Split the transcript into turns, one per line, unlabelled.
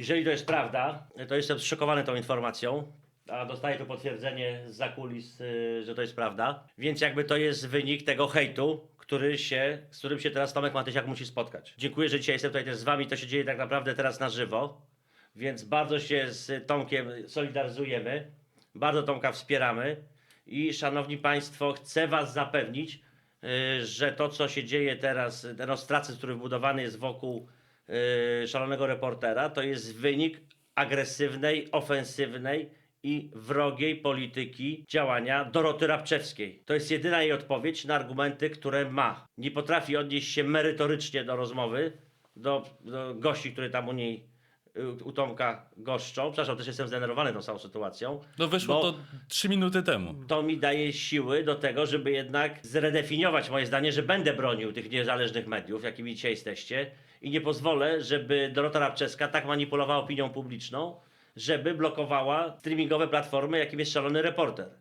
Jeżeli to jest prawda, to jestem zszokowany tą informacją, a dostaję to potwierdzenie z zakulis, y, że to jest prawda. Więc jakby to jest wynik tego hejtu, który się, z którym się teraz Tomek Matysiak musi spotkać. Dziękuję, że dzisiaj jestem tutaj też z wami. To się dzieje tak naprawdę teraz na żywo. Więc bardzo się z Tomkiem solidaryzujemy. Bardzo Tomka wspieramy. I szanowni państwo, chcę was zapewnić, y, że to, co się dzieje teraz, ten ostracyzm, który wbudowany jest wokół szalonego reportera, to jest wynik agresywnej, ofensywnej i wrogiej polityki działania Doroty Rabczewskiej. To jest jedyna jej odpowiedź na argumenty, które ma. Nie potrafi odnieść się merytorycznie do rozmowy, do, do gości, które tam u niej, y, u Tomka goszczą. Przepraszam, też jestem zdenerwowany tą całą sytuacją.
No wyszło to trzy minuty temu.
to mi daje siły do tego, żeby jednak zredefiniować moje zdanie, że będę bronił tych niezależnych mediów, jakimi dzisiaj jesteście i nie pozwolę, żeby Dorota Rabczewska tak manipulowała opinią publiczną, żeby blokowała streamingowe platformy, jakim jest szalony reporter.